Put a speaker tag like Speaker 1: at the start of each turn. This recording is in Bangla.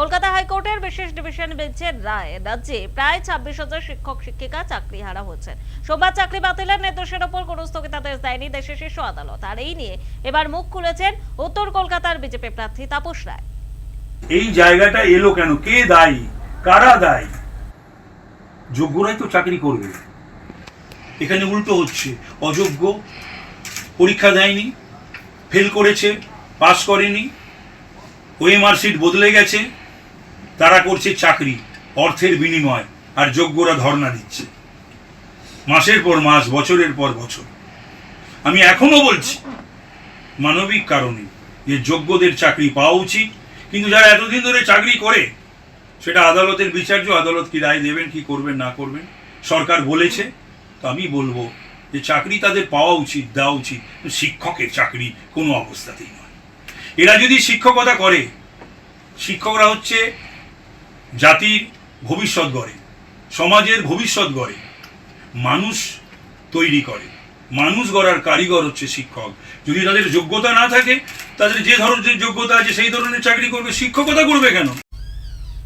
Speaker 1: কলকাতা হাইকোর্টের বিশেষ ডিভিশন বেঞ্চের রায়, রাজ্যে প্রায় ছাব্বিশ হাজার শিক্ষক, শিক্ষিকা চাকরি হারা হচ্ছে সোমবার চাকরি বাতিলের নির্দেশের ওপর কোনো স্থগিতাদেশ দেয়নি দেশের শীর্ষ আদালত। আর এই নিয়ে এবার মুখ খুলেছেন উত্তর কলকাতার বিজেপি প্রার্থী তাপস রায়।
Speaker 2: এই জায়গাটা এলো কেন? কে দায়ী? কারা দায়ী? যোগ্যরাই তো চাকরি করবে। এখানে উল্টো হচ্ছে। অযোগ্য পরীক্ষা দেয়নি ফেল করেছে পাস করেনি ওএমআর সিট বদলে গেছে। তারা করছে চাকরি, অর্থের বিনিময়, আর যোগ্যরা ধর্ণা দিচ্ছে। মাসের পর মাস, বছরের পর বছর। আমি এখনও বলছি, মানবিক কারণে যে যোগ্যদের চাকরি পাওয়া উচিত, কিন্তু যারা এতদিন ধরে চাকরি করে, সেটা আদালতের বিচার্য, আদালত কি রায় দেবেন, কি করবেন, না করবেন, সরকার বলেছে, তো আমি বলব যে চাকরি তাদের পাওয়া উচিত, দেওয়া উচিত শিক্ষকের চাকরি কোনো অবস্থাতেই নয়। এরা যদি শিক্ষকতা করে, শিক্ষকরা হচ্ছে জাতির ভবিষ্যৎ গড়ে, সমাজের ভবিষ্যৎ গড়ে, মানুষ তৈরি করে। মানুষ গড়ার কারিগর হচ্ছে শিক্ষক। যদি তাদের যোগ্যতা না থাকে, তাদের যে ধরনের যোগ্যতা আছে, সেই ধরনের চাকরি করবে, শিক্ষকতা করবে কেন?